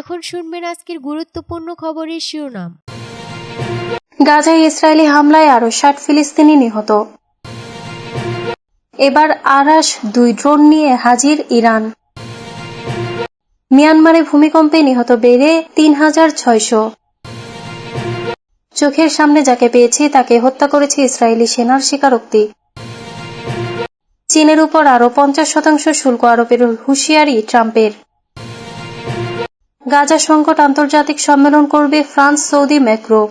এখন শুনবেন আজকের গুরুত্বপূর্ণ খবরের শিরোনাম। গাজায় ইসরায়েলি হামলায় আরও ষাট ফিলিস্তিনি নিহত। এবার আরাস দুই ড্রোন নিয়ে হাজির ইরান। মিয়ানমারে ভূমিকম্পে নিহত বেড়ে তিন হাজার ছয়শো। চোখের সামনে যাকে পেয়েছি তাকে হত্যা করেছে ইসরায়েলি সেনার স্বীকারোক্তি। চীনের উপর আরও পঞ্চাশ শতাংশ শুল্ক আরোপের হুঁশিয়ারি ট্রাম্পের। গাজা সংকট আন্তর্জাতিক সম্মেলন করবে ফ্রান্স, সৌদি ম্যাক্রো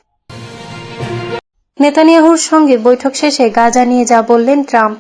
নেতানিয়াহুর সঙ্গে বৈঠক শেষে গাজা নিয়ে যা বললেন ট্রাম্প।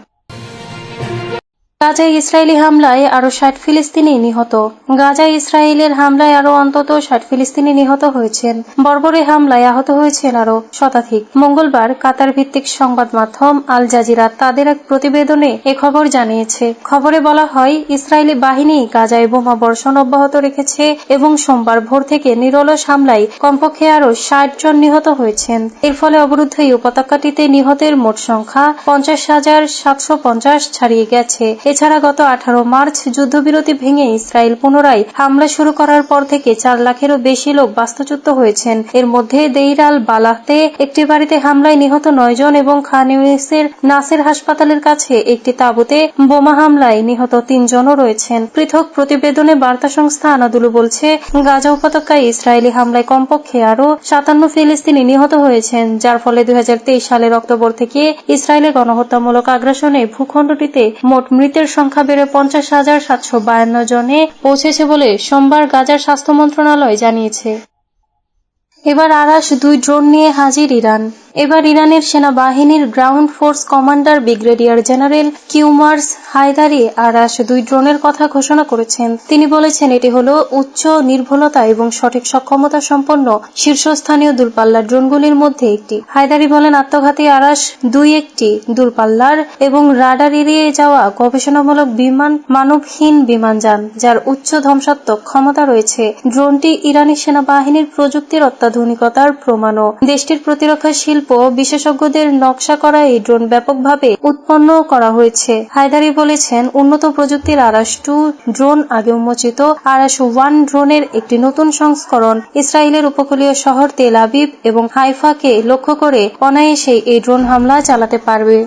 গাজায় ইসরায়েলি হামলায় আরও ষাট ফিলিস্তিনি নিহত। গাজায় ইসরায়েলের হামলায় আরও অন্তত ষাট ফিলিস্তিনি নিহত হয়েছেন। বর্বরে হামলায় আহত হয়েছেন আরও শতাধিক। মঙ্গলবার কাতার ভিত্তিক সংবাদ মাধ্যম আল জাজিরা তাদের এক প্রতিবেদনে এ খবর জানিয়েছে। খবরে বলা হয়, ইসরায়েলি বাহিনী গাজায় বোমা বর্ষণ অব্যাহত রেখেছে এবং সোমবার ভোর থেকে নিরলস হামলায় কমপক্ষে আরও ষাট জন নিহত হয়েছেন। এর ফলে অবরুদ্ধ এই উপত্যকাটিতে নিহতের মোট সংখ্যা পঞ্চাশ হাজার সাতশো পঞ্চাশ ছাড়িয়ে গেছে। এছাড়া গত আঠারো মার্চ যুদ্ধবিরতি ভেঙে ইসরায়েল পুনরায় হামলা শুরু করার পর থেকে চার লাখেরও বেশি লোক বাস্তুচ্যুত হয়েছেন। এর মধ্যে দেইরাল বালাহতে একটি বাড়িতে হামলায় নিহত নয় জন এবং খান ইউনিসের নাসের হাসপাতালের কাছে একটি তাঁবুতে বোমা হামলায় নিহত তিনজনও রয়েছেন। পৃথক প্রতিবেদনে বার্তা সংস্থা আনাদুলু বলছে, গাজা উপত্যকায় ইসরায়েলি হামলায় কমপক্ষে আরও সাতান্ন ফিলিস্তিনি নিহত হয়েছেন, যার ফলে দুই হাজার তেইশ সালের অক্টোবর থেকে ইসরায়েলের গণহত্যামূলক আগ্রাসনে ভূখণ্ডটিতে মোট মৃতের সংখ্যা বেড়ে পঞ্চাশ হাজার সাতশো বায়ান্ন জনে পৌঁছেছে বলে সোমবার গাজার স্বাস্থ্য মন্ত্রণালয় জানিয়েছে। এবার আরাস দুই ড্রোন নিয়ে হাজির ইরান। এবার ইরানের সেনাবাহিনীর ground force commander brigadier general Kiumars Heydari আরাস দুই ড্রোনের কথা ঘোষণা করেছেন। তিনি বলেছেন, এটি হল উচ্চ নির্ভুলতা এবং সঠিক সক্ষমতা সম্পন্ন শীর্ষস্থানীয় দূরপাল্লার ড্রোনগুলির মধ্যে একটি। হায়দারি বলেন, আত্মঘাতী আরাস দুই একটি দূরপাল্লার এবং রাডার এড়িয়ে যাওয়া গবেষণামূলক বিমান মানবহীন বিমানযান যার উচ্চ ধ্বংসাত্মক ক্ষমতা রয়েছে। ড্রোনটি ইরানি সেনাবাহিনীর প্রযুক্তির অত্যাধুনিকতার প্রমাণও। দেশটির প্রতিরক্ষা শিল্প বিশেষজ্ঞদের নকশা করা এই ড্রোন ব্যাপকভাবে উৎপন্ন করা হয়েছে। হায়দারি বলেছেন, উন্নত প্রযুক্তির আরাস টু ড্রোন আগে উন্মোচিত আরাস ওয়ান ড্রোনের একটি নতুন সংস্করণ ইসরায়েলের উপকূলীয় শহর তেল আবিব এবং হাইফাকে লক্ষ্য করে অনায়াসে এই ড্রোন হামলা চালাতে পারবে।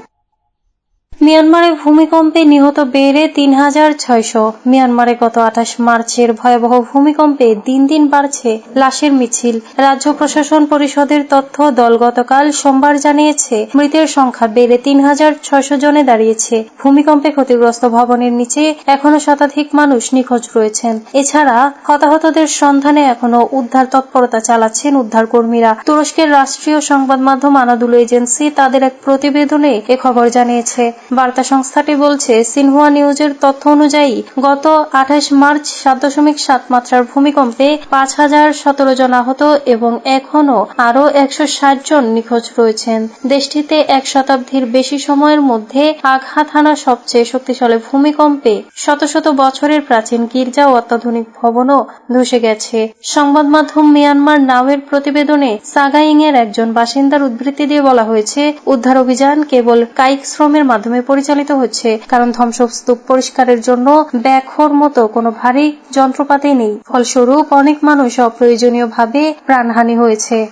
মিয়ানমারে ভূমিকম্পে নিহত বেড়ে তিন হাজার ছয়শো। মিয়ানমারে গত আঠাশ মার্চের ভয়াবহ ভূমিকম্পে দিন দিন বাড়ছে লাশের মিছিল। রাজ্য প্রশাসন পরিষদের তথ্য দল গতকাল সোমবার জানিয়েছে, মৃতের সংখ্যা বেড়ে তিন হাজার ছয়শো জনে দাঁড়িয়েছে। ভূমিকম্পে ক্ষতিগ্রস্ত ভবনের নিচে এখনও শতাধিক মানুষ নিখোঁজ রয়েছেন। এছাড়া হতাহতদের সন্ধানে এখনও উদ্ধার তৎপরতা চালাচ্ছেন উদ্ধারকর্মীরা। তুরস্কের রাষ্ট্রীয় সংবাদ মাধ্যম আনাদুল এজেন্সি তাদের এক প্রতিবেদনে এ খবর জানিয়েছে। বার্তা সংস্থাটি বলছে, সিনহুয়া নিউজের তথ্য অনুযায়ী গত আঠাশ মার্চ সাত দশমিক সাত মাত্রার ভূমিকম্পে পাঁচ হাজার সতেরো জন আহত এবং এখনও আরও একশো ষাট জন নিখোঁজ রয়েছেন। দেশটিতে এক শতাব্দীর বেশি সময়ের মধ্যে আঘাত হানা সবচেয়ে শক্তিশালী ভূমিকম্পে শত শত বছরের প্রাচীন গির্জা ও অত্যাধুনিক ভবনও ধসে গেছে। সংবাদ মাধ্যম মিয়ানমার নাওয়ের প্রতিবেদনে সাগাইং এর একজন বাসিন্দার উদ্ধৃতি দিয়ে বলা হয়েছে, উদ্ধার অভিযান কেবল কায়িক শ্রমের মাধ্যমে পরিচালিত হচ্ছে। কারণ ধ্বংসস্তূপ পরিষ্কারের জন্য ব্যাখোর মতো কোনো ভারী যন্ত্রপাতি নেই। ফলস্বরূপ অনেক মানুষ অপ্রয়োজনীয়ভাবে প্রাণহানি হয়েছে।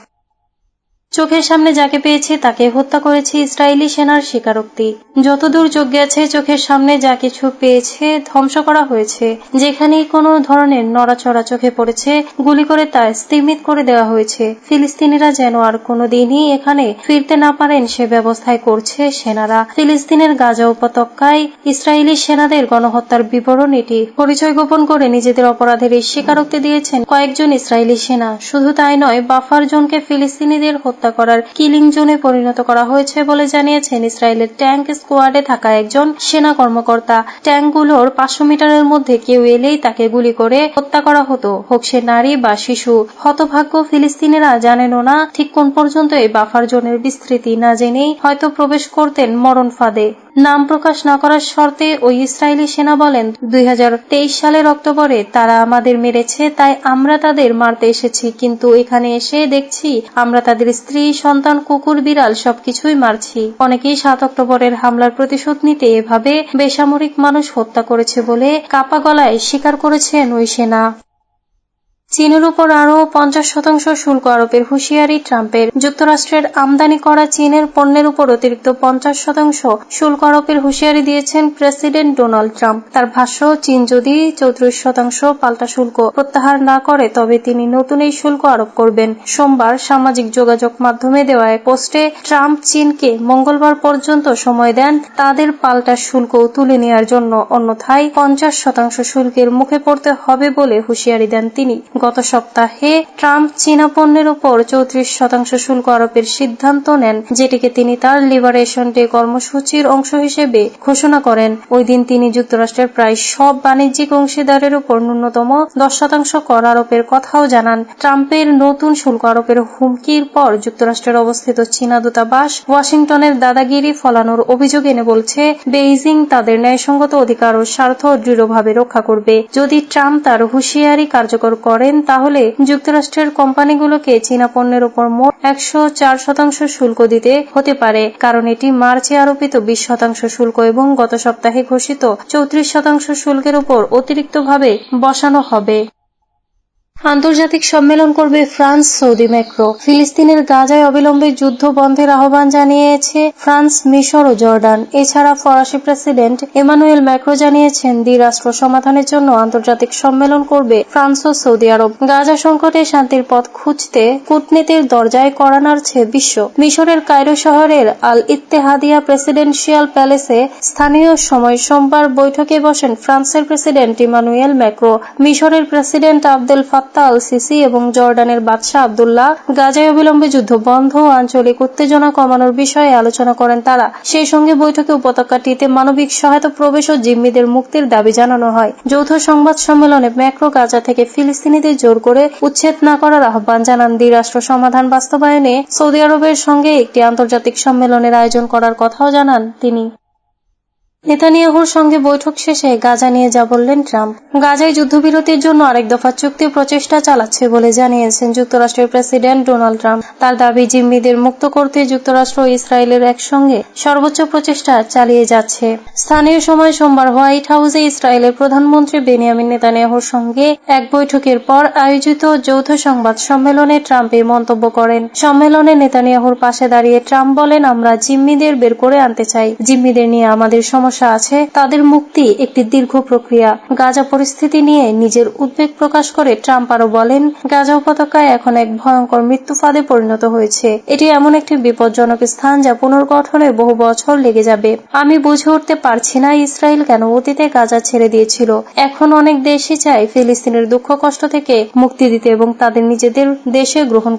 চোখের সামনে যাকে পেয়েছে তাকে হত্যা করেছে ইসরায়েলি সেনার স্বীকারোক্তি। যতদূর চোখ গেছে, চোখের সামনে যা কিছু পেয়েছে ধ্বংস করা হয়েছে। যেখানেই কোনো ধরনের নড়াচড়া চোখে পড়েছে, গুলি করে তা স্থিমিত করে দেওয়া হয়েছে। ফিলিস্তিনিরা যেন আর কোনো দিনই এখানে ফিরতে না পারেন সে ব্যবস্থায় করছে সেনারা। ফিলিস্তিনের গাজা উপত্যকায় ইসরায়েলি সেনাদের গণহত্যার বিবরণ এটি। পরিচয় গোপন করে নিজেদের অপরাধের এই স্বীকারোক্তি দিয়েছেন কয়েকজন ইসরায়েলি সেনা। শুধু তাই নয়, বাফার জোনকে ফিলিস্তিনিদের হত্যা করার কিলিং জোনে পরিণত করা হয়েছে বলে জানিয়েছেন ইসরায়েলের ট্যাঙ্ক স্কোয়াডে থাকা একজন সেনা কর্মকর্তা। ট্যাঙ্কগুলোর পাঁচশো মিটারের মধ্যে কেউ এলেই তাকে গুলি করে হত্যা করা হতো। হোক সে নারী বা শিশু, হতভাগ্য ফিলিস্তিনিরা জানেনও না ঠিক কোন পর্যন্ত এই বাফার জোনের বিস্তৃতি না জেনেই হয়তো প্রবেশ করতেন মরণ ফাঁদে। নাম প্রকাশ না করার শর্তে ওই ইসরায়েলি সেনা বলেন, দুই হাজার তেইশ সালের অক্টোবরে তারা আমাদের মেরেছে, তাই আমরা তাদের মারতে এসেছি। কিন্তু এখানে এসে দেখছি, আমরা তাদের স্ত্রী, সন্তান, কুকুর, বিড়াল সবকিছুই মারছি। অনেকেই সাত অক্টোবরের হামলার প্রতিশোধ নিতে এভাবে বেসামরিক মানুষ হত্যা করেছে বলে কাপা গলায় স্বীকার করেছেন ওই সেনা। চীনের উপর আরও পঞ্চাশ শতাংশ শুল্ক আরোপের হুঁশিয়ারি ট্রাম্পের। যুক্তরাষ্ট্রের আমদানি করা চীনের পণ্যের উপর অতিরিক্ত পঞ্চাশ শতাংশ শুল্ক আরোপের হুঁশিয়ারি দিয়েছেন প্রেসিডেন্ট ডোনাল্ড ট্রাম্প। তার ভাষ্য, চীন যদি চৌত্রিশ শতাংশ পাল্টা শুল্ক প্রত্যাহার না করে, তবে তিনি নতুন এই শুল্ক আরোপ করবেন। সোমবার সামাজিক যোগাযোগ মাধ্যমে দেওয়া এক পোস্টে ট্রাম্প চীনকে মঙ্গলবার পর্যন্ত সময় দেন তাদের পাল্টা শুল্ক তুলে নেওয়ার জন্য। অন্যথায় পঞ্চাশ শতাংশ শুল্কের মুখে পড়তে হবে বলে হুঁশিয়ারি দেন তিনি। গত সপ্তাহে ট্রাম্প চীনা পণ্যের উপর চৌত্রিশ শতাংশ শুল্ক আরোপের সিদ্ধান্ত নেন, যেটিকে তিনি তার লিবারেশন ডে কর্মসূচির অংশ হিসেবে ঘোষণা করেন। ওই দিন তিনি যুক্তরাষ্ট্রের প্রায় সব বাণিজ্যিক অংশীদারের উপর ন্যূনতম দশ শতাংশ কর আরোপের কথাও জানান। ট্রাম্পের নতুন শুল্ক আরোপের হুমকির পর যুক্তরাষ্ট্রের অবস্থিত চীনা দূতাবাস ওয়াশিংটনের দাদাগিরি ফলানোর অভিযোগ এনে বলছে, বেইজিং তাদের ন্যায়সঙ্গত অধিকার ও স্বার্থ দৃঢ়ভাবে রক্ষা করবে। যদি ট্রাম্প তার হুঁশিয়ারি কার্যকর করেন, তাহলে যুক্তরাষ্ট্রের কোম্পানিগুলোকে চীনা পণ্যের উপর মোট একশো চার শতাংশ শুল্ক দিতে হতে পারে, কারণ এটি মার্চে আরোপিত বিশ শতাংশ শুল্ক এবং গত সপ্তাহে ঘোষিত চৌত্রিশ শতাংশ শুল্কের উপর অতিরিক্তভাবে বসানো হবে। আন্তর্জাতিক সম্মেলন করবে ফ্রান্স, সৌদি ম্যাক্রো ফিলিস্তিনের গাজায় অবিলম্বে যুদ্ধ বন্ধের আহ্বান জানিয়েছে ফ্রান্স মিশর ও জর্ডান। এছাড়া ফরাসি প্রেসিডেন্ট এমানুয়েল ম্যাক্রো জানিয়েছেন, দ্বিরাষ্ট্র সমাধানের জন্য আন্তর্জাতিক সম্মেলন করবে ফ্রান্স ও সৌদি আরব। গাজা সংকটে শান্তির পথ খুঁজতে কূটনীতির দরজায় কড়া নাড়ছে বিশ্ব। মিশরের কায়রো শহরের আল ইত্তেহাদিয়া প্রেসিডেন্সিয়াল প্যালেসে স্থানীয় সময় সোমবার বৈঠকে বসেন ফ্রান্সের প্রেসিডেন্ট ইমানুয়েল ম্যাক্রো। মিশরের president Abdel Fattah al Sisi এবং জর্ডানের বাদশাহ আবদুল্লাহ গাজায় অবিলম্বে যুদ্ধ বন্ধ ও আঞ্চলিক উত্তেজনা কমানোর বিষয়ে আলোচনা করেন তারা। সেই সঙ্গে বৈঠকে উপত্যকাটিতে মানবিক সহায়তা প্রবেশ ও জিম্মিদের মুক্তির দাবি জানানো হয়। যৌথ সংবাদ সম্মেলনে ম্যাক্রো গাজা থেকে ফিলিস্তিনিদের জোর করে উচ্ছেদ না করার আহ্বান জানান দ্বিরাষ্ট্র সমাধান বাস্তবায়নে সৌদি আরবের সঙ্গে একটি আন্তর্জাতিক সম্মেলনের আয়োজন করার কথাও জানান তিনি। নেতানিয়াহুর সঙ্গে বৈঠক শেষে গাজা নিয়ে যা বললেন ট্রাম্প। গাজায় যুদ্ধবিরতির জন্য আরেক দফা চুক্তি প্রচেষ্টা চালাচ্ছে বলে জানিয়েছেন যুক্তরাষ্ট্রের প্রেসিডেন্ট ডোনাল্ড ট্রাম্প। তার দাবি, জিম্মিদের মুক্ত করতে যুক্তরাষ্ট্র ও ইসরায়েলের একসঙ্গে সর্বোচ্চ প্রচেষ্টা চালিয়ে যাচ্ছে। স্থানীয় সময় সোমবার হোয়াইট হাউসে ইসরায়েলের প্রধানমন্ত্রী বেনিয়ামিন নেতানিয়াহুর সঙ্গে এক বৈঠকের পর আয়োজিত যৌথ সংবাদ সম্মেলনে ট্রাম্প এই মন্তব্য করেন। সম্মেলনে নেতানিয়াহুর পাশে দাঁড়িয়ে ট্রাম্প বলেন, আমরা জিম্মিদের বের করে আনতে চাই। জিম্মিদের নিয়ে আমাদের সমস্যা আছে, তাদের মুক্তি একটি দীর্ঘ প্রক্রিয়া। গাজা পরিস্থিতি নিয়ে নিজের উদ্বেগ প্রকাশ করে ট্রাম্প আরও বলেন, গাজা উপত্যকায় এখন এক ভয়ঙ্কর মৃত্যু ফাঁদে পরিণত হয়েছে। এটি এমন একটি বিপজ্জনক স্থান যা পুনর্গঠনে বহু বছর লেগে যাবে। আমি বুঝে উঠতে পারছি না ইসরায়েল কেন অতীতে গাজা ছেড়ে দিয়েছিল। এখন অনেক দেশই চায় ফিলিস্তিনের দুঃখ কষ্ট থেকে মুক্তি দিতে এবং তাদের নিজেদের দেশে গ্রহণ